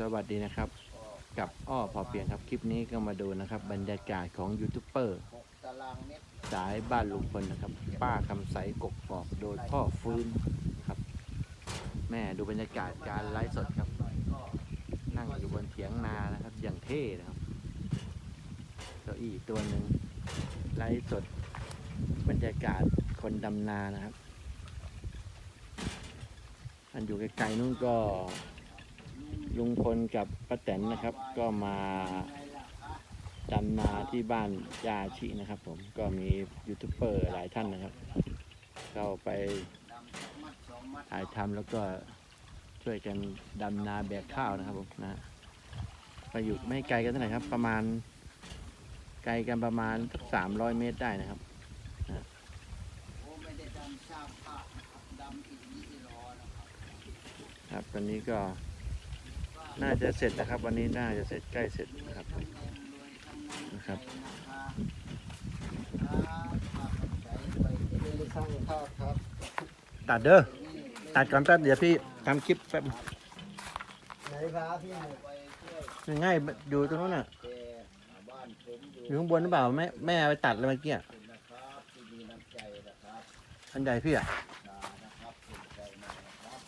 สวัสดีนะครับ กับอ้อพอเพียงครับคลิปนี้ก็มาดูนะครับ บรรยากาศของยูทูบเบอร์สายบ้านลุงพลนะครับ ป้าคำใสกกอกโดยพ่อฟื้นครับ แม่ดูบรรยากาศการไลฟ์สดครับ นั่งอยู่บนเถียงนานะครับ อย่างเท่นะครับเก้าอี้ตัวหนึ่งไลฟ์สด บรรยากาศคนดำนานะครับ อันอยู่ไกลๆนู่นก็ ลุงพลกับป้าแตนนะครับ ก็มาดำนาที่บ้านยาชินะครับ ผมก็มียูทูบเบอร์หลายท่านนะครับ เข้าไปถ่ายทำแล้วก็ช่วยกันดำนาแบกข้าวนะครับผมนะก็อยู่ไม่ไกลกันเท่าไหร่ครับ ประมาณไกลกันประมาณสักสามร้อยเมตรได้นะครับนะดำอีกยี่รอนะครับครับตอนนี้ก็ น่าจะเสร็จนะครับ วันนี้น่าจะเสร็จใกล้เสร็จนะครับนะครับตัดเด้อตัดก่อนแป๊บเดี๋ยวพี่ทำคลิปแป๊บไหนพระพี่ไปง่ายๆอยู่ตรงนู้นน่ะอยู่ข้างบนหรือเปล่าแม่แม่ไปตัดเลยเมื่อกี้อะอันใหญ่พี่อะ ชานะครับขอบใจมากนะครับ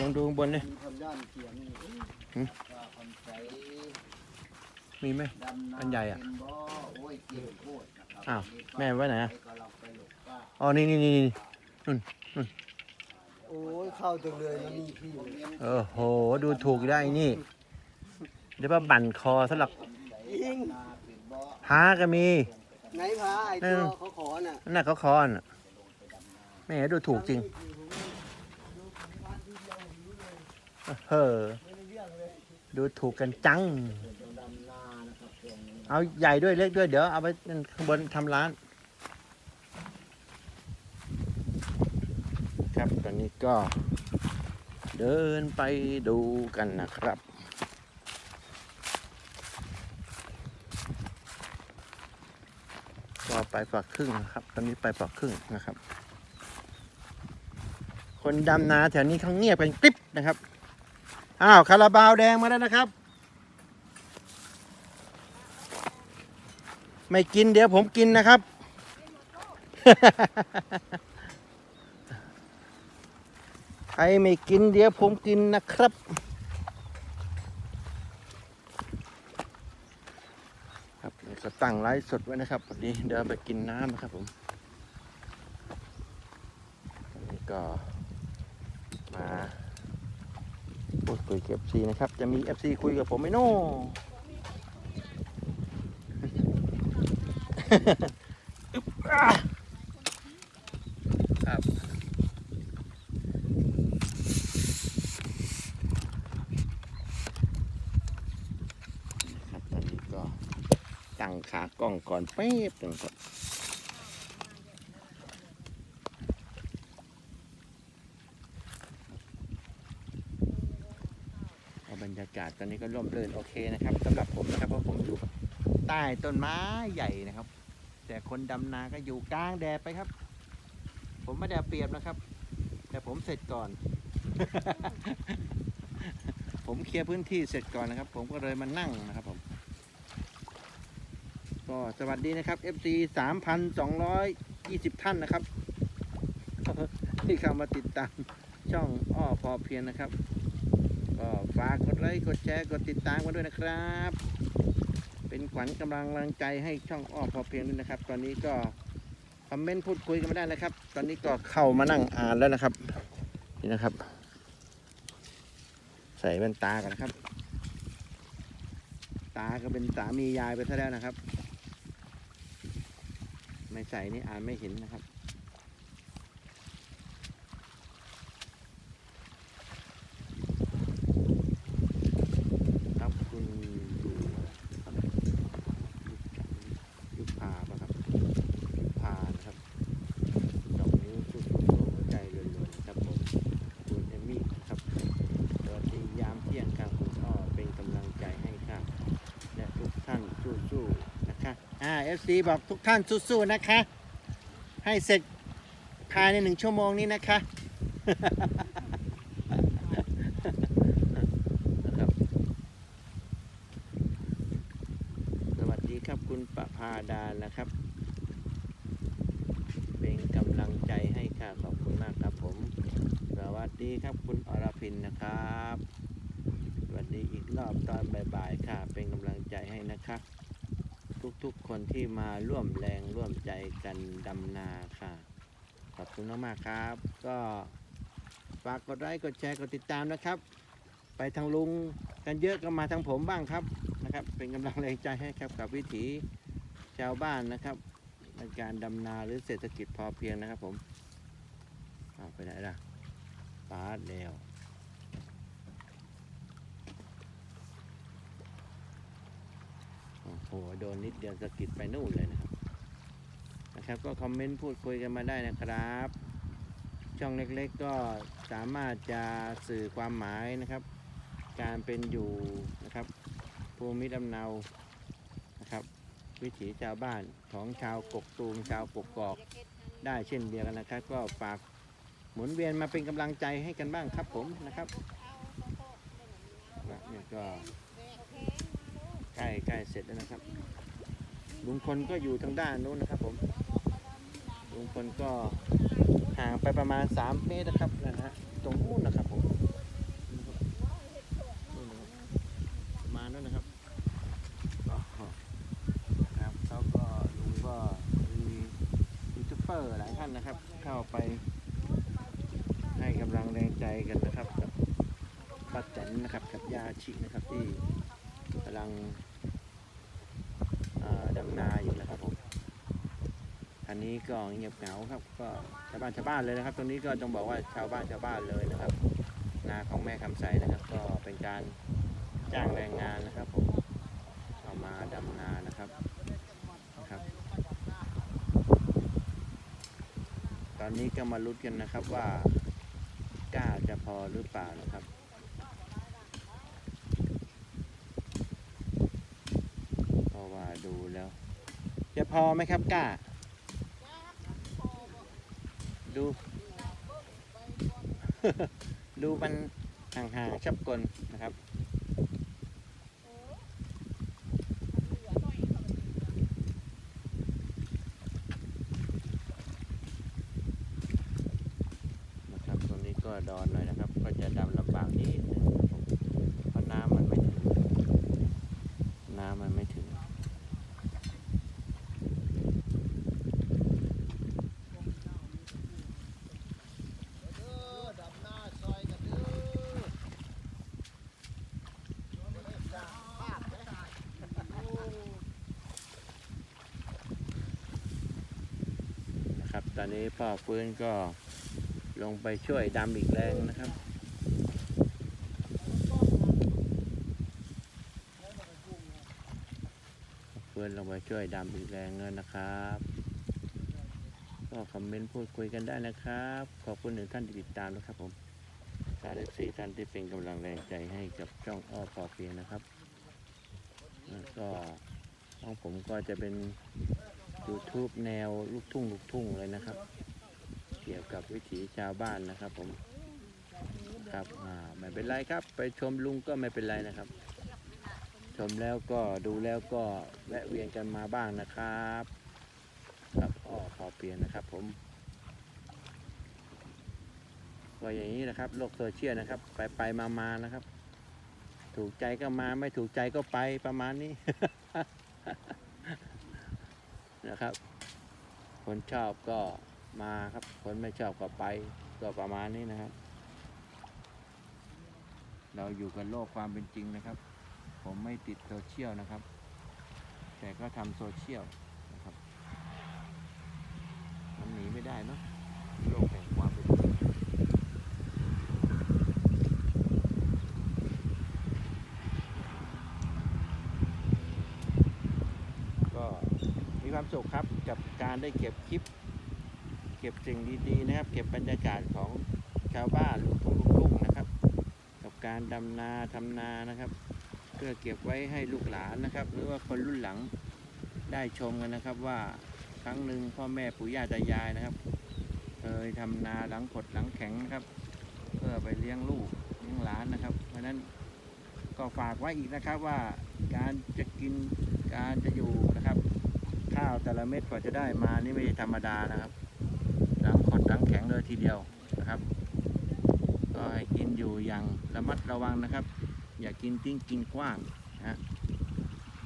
ลองดูข้างบนดิมีคนด้านเขียงนี่หืมป้าคำใสมีไหมดำนาอันใหญ่อะเป็นบ่โอ้ยเก่งโคตรนะครับอ้าวนี่ป้แม่ไว้ไหนอะให้กำลังไปหลบป้าอ๋อนี่นี่นี่นี่โอ้ยเข้าจังเลยนะนี่พี่ผมเลี้ยงเออโหดูถูกได้นี่เดี๋ยวว่าบั่นคอสำหรับยิงนาเป็นบ่พาก็มีไหนพระไอ้ตัวเขาขอน่ะนั่นน่ะเขาคอนน่ะแม่ดูถูกจริง เออดูถูกกันจัง เอาใหญ่ด้วยเล็กด้วยเดี๋ยวเอาไปข้างบนทำร้าน ครับตอนนี้ก็ เดินไปดูกันนะครับก็ไปฝักครึ่งนะครับ ตอนนี้ไปฝักครึ่งนะครับ คนดำนาแถวนี้เขาเงียบกันกริบนะครับ อ้าวคาราบาวแดงมาแล้วนะครับ ไม่กินเดี๋ยวผมกินนะครับ ใครไม่กินเดี๋ยวผมกินนะครับครับนี่ก็ตั้งไลฟ์สดไว้นะครับพอดีเดี๋ยวไปกินน้ำนะครับผมนนี้ก็มา พูดคุยกับ FC นะครับ จะมี FC คุยกับผมไหมโน่อึ๊บอะครับครับตอนนี้ก็ตั้งขากล้องก่อนแป๊บหนึงครับเอา บรรยากาศตอนนี้ก็ร่มรื่นโอเคนะครับสำหรับผมนะครับเพราะผมอยู่ใต้ต้นไม้ใหญ่นะครับ แต่คนดำนาก็อยู่กลางแดดไปครับ ผมไม่ได้เอาเปรียบนะครับ แต่ผมเสร็จก่อน ผมเคลียร์พื้นที่เสร็จก่อนนะครับ ผมก็เลยมานั่งนะครับผมก็สวัสดีนะครับ FC 3,220 ท่านนะครับ ที่เข้ามาติดตามช่องอ้อพอเพียงนะครับ ก็ฝากกดไลค์กดแชร์กดติดตามกันด้วยนะครับ เป็นขวัญกำลังแรงใจให้ช่องอ้อพอเพียงด้วยนะครับ ตอนนี้ก็คอมเมนต์พูดคุยกันมาได้นะครับ ตอนนี้ก็เข้ามานั่งอ่านแล้วนะครับ นี่นะครับ ใส่แว่นตากันนครับ ตาก็เป็นสามียายไปซะแล้วนะครับ ไม่ใส่นี่อ่านไม่เห็นนะครับ่าเอฟซีบอกทุกท่านสู้ๆนะคะ ให้เสร็จภายในหนึ่งชั่วโมงนี้นะคะสวัสดีครับคุณประพาดานะครับ เป็นกำลังใจให้ค่ะขอบคุณมากครับผม สวัสดีครับคุณอรพินนะครับ สวัสดีอีกรอบตอนบ่ายๆค่ะ เป็นกำลังใจให้นะครับ ทุกๆ คนที่มาร่วมแรงร่วมใจกันดำนาค่ะ ขอบคุณมากๆครับ ก็ฝากกดไลค์กดแชร์กดติดตามนะครับ ไปทางลุงกันเยอะก็มาทางผมบ้างครับนะครับ เป็นกำลังแรงใจให้ครับกับวิถีชาวบ้านนะครับในการดำนาหรือเศรษฐกิจพอเพียงนะครับผมเอาไปไหนล่ะปาดแล้ว โอ้โหโดนนิดเดียวสะกิดไปนู่นเลยนะครับ นะครับ ก็คอมเมนต์พูดคุยกันมาได้นะครับ ช่องเล็กๆก็สามารถจะสื่อความหมายนะครับ การเป็นอยู่นะครับภูมิลำเนานะครับ วิถีชาวบ้านของชาวกกตูมชาวกกกอกได้เช่นเดียวกันนะครับ ก็ฝากหมุนเวียนมาเป็นกำลังใจให้กันบ้างครับผมนะครับเนี่ยก็ ใกล้ใกล้เสร็จแล้วนะครับ ลุงพลก็อยู่ทางด้านนู้นนะครับ ผมลุงพลก็ห่างไปประมาณ 3 เมตรนะครับนะฮะตรงนู้นนะครับผมนู่นนะครับประมาณนั้นนะครับก็ครับเขาก็ลุงก็มียูทูบเบอร์หลายท่านนะครับ เข้าไปให้กำลังแรงใจกันนะครับกับป้าแตนนะครับกับยาชินะครับที่กำลังเอ่อดำนาอยู่นะครับผม อั นนี้ก็เงียบเหงาครับ ก็ชาวบ้านชาวบ้านเลยนะครับตรงนี้ก็ต้องบอกว่าชาวบ้านชาวบ้านเลยนะครับ นาของแม่คำใสนะครับ ก็เป็นการจ้างแรงงานนะครับผมเอามาดำนานะครับนะครับ ตอนนี้ก็มาลุ้นกันนะครับว่ากล้าจะพอหรือเปล่านะครับเพราะว่าดูแล้ว จะพอไหมครับกล้า ดู ดูมันห่างๆชับกลนนะครับตรงนี้ก็ดอนหน่อยนะครับ ก็จะดำลำบากนิดนึงครับผมเพราะน้ำมันไม่ถึง น้ำมันไม่ถึง เด้อดำหน้าซอยกันเด้อจ้าพลาดได้โอ้ นะครับ ต อนนี้พ่อฟื้นก็ลงไปช่วยดำอีกแรงนะครับ ฟื้นลงไปช่วยดำอีกแรงเลยนะครับ ก็คอมเมนต์พูดคุยกันได้นะครับ ขอบคุณถึงท่านที่ติดตามนะครับผมสารสี่ท่านที่เป็นกำลังแรงใจให้กับช่องอ้อพอเพียงนะครับ แล้วก็ของผมก็จะเป็น YouTube แนวลูกทุ่งลูกทุ่งเลยนะครับ เกี่ยวกับวิถีชาวบ้านนะครับผมครับอ่าไม่เป็นไรครับ ไปชมลุงก็ไม่เป็นไรนะครับ ชมแล้วก็ดูแล้วก็แวะเวียนกันมาบ้างนะครับครับอ้อพอเปลี่ยนนะครับผมก็อย่างนี้นะครับโลกโซเชียลนะครับ ไปไปมามานะครับ ถูกใจก็มาไม่ถูกใจก็ไปประมาณนี้ นะครับ คนชอบก็มาครับ คนไม่ชอบก็ไปก็ประมาณนี้นะครับ เราอยู่กับโลกความเป็นจริงนะครับ ผมไม่ติดโซเชียลนะครับ แต่ก็ทำโซเชียลนะครับมันหนีไม่ได้เนาะโลกแห่งความเป็นจริงก็มี ความสุขครับกับการได้เก็บคลิป เก็บสิ่งดีๆนะครับ เก็บบรรยากาศของชาวบ้านลูกทุ่งลูกทุ่งนะครับ กับการดำนาทำนานะครับ เพื่อเก็บไว้ให้ลูกหลานนะครับ หรือว่าคนรุ่นหลังได้ชมกันนะครับว่าครั้งหนึ่งพ่อแม่ปู่ย่าตายายนะครับเคยทำนาหลังขดหลังแข็งนะครับ เพื่อไปเลี้ยงลูกเลี้ยงหลานนะครับ เพราะฉะนั้นก็ฝากไว้อีกนะครับว่าการจะกินการจะอยู่นะครับ ข้าวแต่ละเม็ดกว่าจะได้มานี่ไม่ธรรมดานะครับหลังขดหลังแข็งเลยทีเดียวนะครับ ก็ให้กินอยู่อย่างระมัดระวังนะครับ อย่ากินทิ้งกินกว้างนะฮะ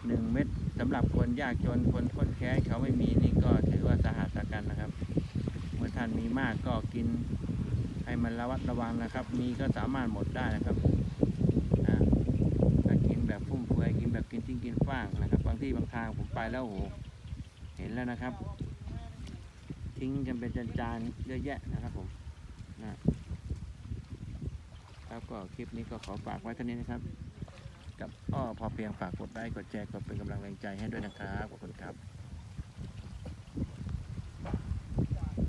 หนึ่งเม็ดสำหรับคนยากจนคนค้นแค้นเขาไม่มีนี่ก็ถือว่าสาหัสกันนะครับ เมื่อท่านมีมากก็กินให้มันระวัดระวังนะครับ มีก็สามารถหมดได้นะครับนะกินแบบฟุ่มเฟือยกินแบบกินทิ้งกินกว้างนะครับ บางที่บางทางผมไปแล้วโอ้โห เห็นแล้วนะครับ ทิ้งจำเป็นจานๆเยอะแยะนะครับผมนะครับก็คลิปนี้ก็ขอฝากไว้เท่านี้นะครับ กับอ้อพอเพียงฝากกดไลค์กดแชร์กดเป็นกำลังแรงใจให้ด้วยนะครับขอบคุณครับ